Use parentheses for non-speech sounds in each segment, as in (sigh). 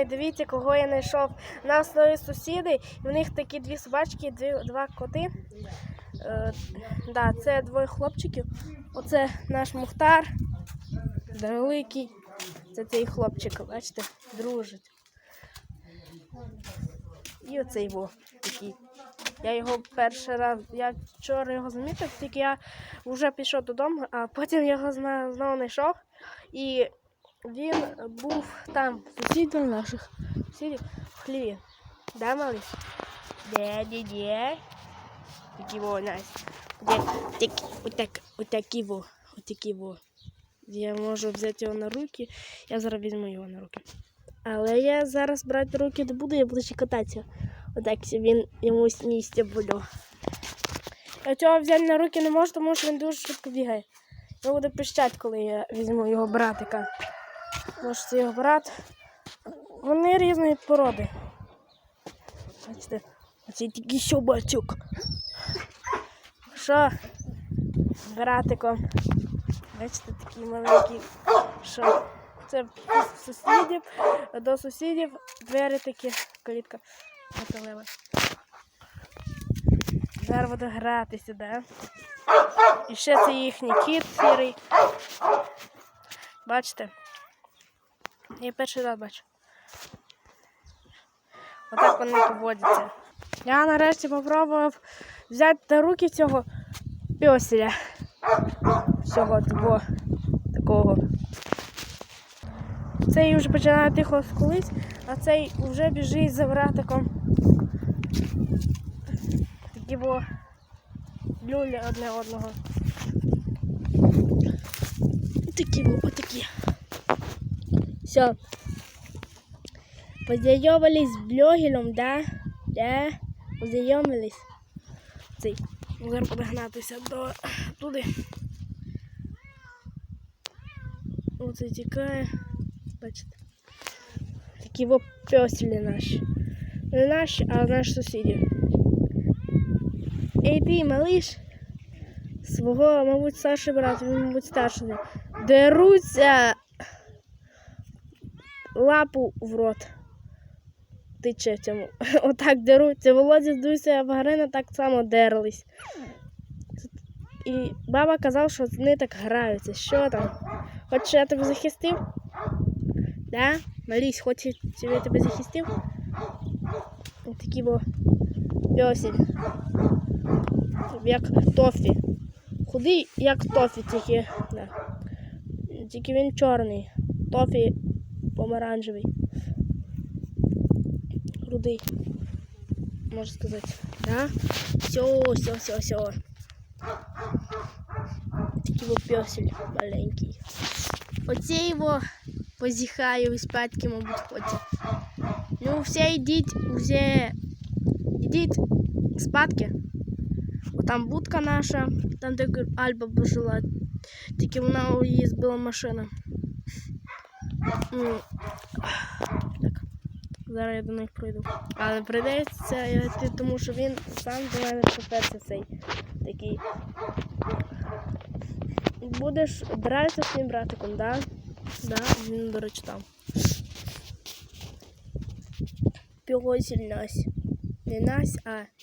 І дивіться, кого я знайшов. У нас нові сусіди, і в них такі дві собачки, дві, два коти. Е, да, це двоє хлопчиків. Оце наш Мухтар, великий. Це цей хлопчик, бачите, дружить. І оцей його такий. Я його перший раз, я вчора його замітив, тільки я вже пішов додому, а потім його знову знайшов. І він був там, сусідів наших, сусідів в хліві. Да, малыш? Де, де, де? Такі во, Настя. Де, так, отак, отакі во, отакі во. Я можу взяти його на руки, я зараз візьму його на руки. Але я зараз брати руки не буду, я буду ще кататися. Отак він йому місце було. Я цього взяти на руки не можу, тому що він дуже швидко бігає. Він буде пищати, коли я візьму його братика. Що це його брат. Вони різної породи. Бачите, оце такий собачок. Що? Братиком. Бачите, такий маленький. Що? Це сусідів, до сусідів двері такі, калітка металева. Зараз буду гратися, да? І ще це їхній кіт сірий. Бачите? Я перший раз бачу. Отак вони поводяться. Я нарешті спробував взяти на руки цього пьоселя. Всього того такого. Цей вже починає тихо скулись, а цей вже біжить за братиком. Такі бо люлі одне одного. Такі бо отакі. Все. Познайомились з блогером, да? Да? Познайомились. Цей. Зараз подогнатися до туди. Оце тікає. Бачите. Такі во пьоселі наші. Не наші, а наші сусіді. Ей ти, малиш, свого, мабуть, старший брат, він, мабуть, старший. Деруться лапу в рот. Тиче цьому. (laughs) Отак деруться. Володя з Дуся Вагарина так само дерлись. І баба казала, що вони так граються. Що там? Хочеш, я тебе захистив? Да? Малісь, хочеш, я тебе захистив? Ось такий бо пьосель. Як тофі. Худий, як тофі, тільки. Да. Тільки він чорний. Тофі помаранчевий. Рудий. Можна сказати. Да? Все, все, все, все. Такий вот песель маленький. Оце його позіхаю і спадки, мабуть, хоче. Ну, все йдіть, вже йдіть спадки. Там будка наша, там де Альба пожила. Тільки вона її збила машина. Так. Зараз я до них пройду. Але прийдеться йти, тому що він сам до мене приперся цей такий. Будеш драйся з своїм братиком, да? Да, він, до речі, там. Пілосіль Нась. Не Нась, а.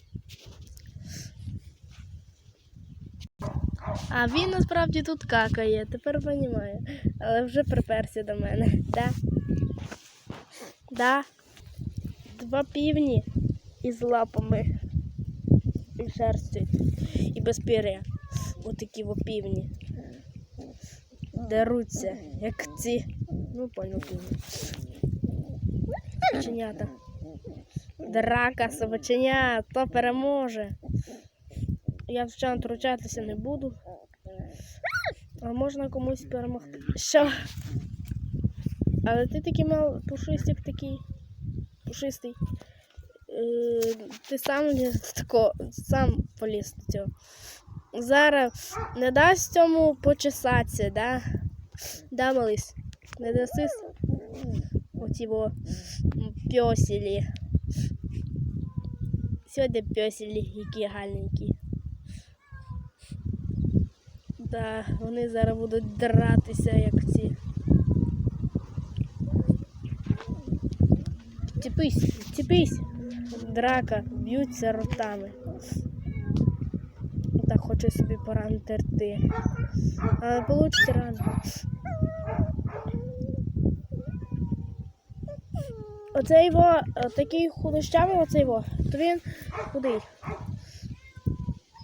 А він насправді тут какає, тепер розумію. Але вже приперся до мене. Да? Да. Два півні із лапами і шерстю. І без пір'я. Отакі во півні. Деруться, як ці. Ну, понял півні. Собаченята. Драка, собаченя, хто переможе. Я звичайно втручатися не буду. А можна комусь перемогти. Що? Але ти такий мал пушистик такий. Пушистий. Е, ти сам тако, сам поліз до цього. Зараз не дасть цьому почесатися, да? Да, мались? Не даси оці во пьоселі. Сьогодні пьоселі, які гарненькі. Да, вони зараз будуть дратися, як ці. Відціпись, відціпись. Драка, б'ються ротами. Так хочу собі поранити рти. Але получиться рано. Оцей його такий худощавий, оцей його, то він худий.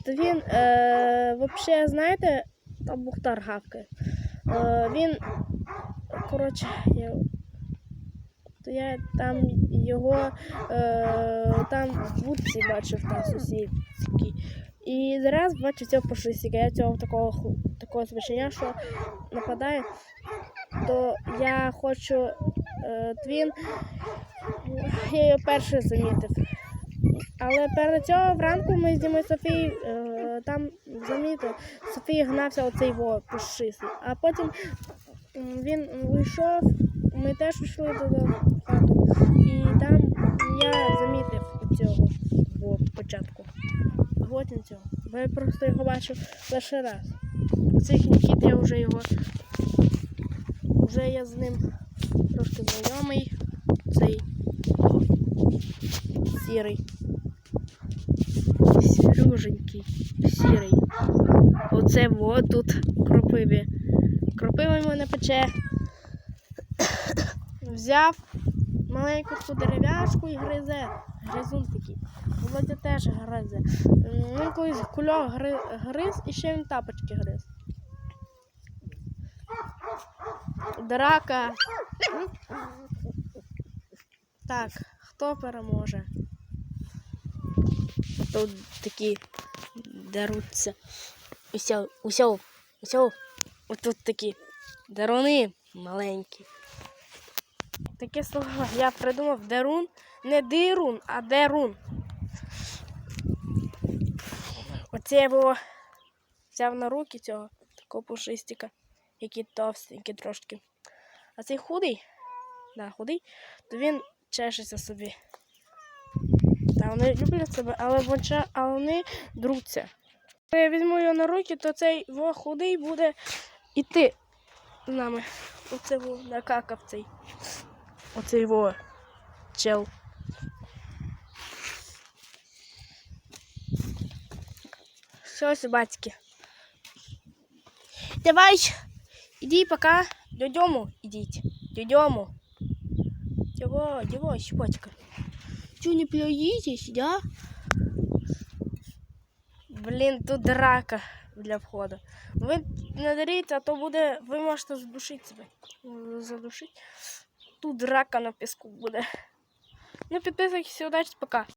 То він, е, взагалі, знаєте, там Бухтар гавкає. Е, він, коротше, я, то я там його е, там в вудці бачив там сусідський. І зараз бачу цього пушистика. Я цього такого такого звичайня, що нападає, то я хочу е, твін. Я його перший замітив. Але перед цього вранку ми з Дімою Софією е, там замітили, Софія гнався оцей во пушистий. А потім він вийшов, ми теж йшли в хату. І там я замітив цього во початку. Потім цього. Бо я просто його бачив перший раз. Цих Нікіт я вже його. Вже я з ним трошки знайомий. Цей сірий. Сереженький, сірий. Оце во тут кропиві. Кропива йому не пече. Взяв маленьку таку дерев'яшку і гризе. Гризун такий. Володя теж гризе. Він колись кульок гриз і ще він тапочки гриз. Драка. Так, хто переможе? Тут такі деруться. Уся, уся, уся. Отут такі деруни маленькі. Таке слово я придумав дерун. Не дирун, а дерун. Оце я було взяв на руки цього такого пушистика, який товстенький трошки. А цей худий, да, худий, то він чешеться собі. Вони люблять себе, але, вонча, але вони друться. Я візьму його на руки, то цей во худий буде іти з нами. Оце во накакав цей. Оцей во чел. Все, собачки. Давай, иди пока. Додому идите. Додому. Чего, чего, щепочка? Чего не плюетесь, да? Блін, тут драка для входу. Ви не даріть, а то буде, ви можете задушити себе. Задушити. Тут драка на піску буде. Ну, підписуйтесь, удачі, пока.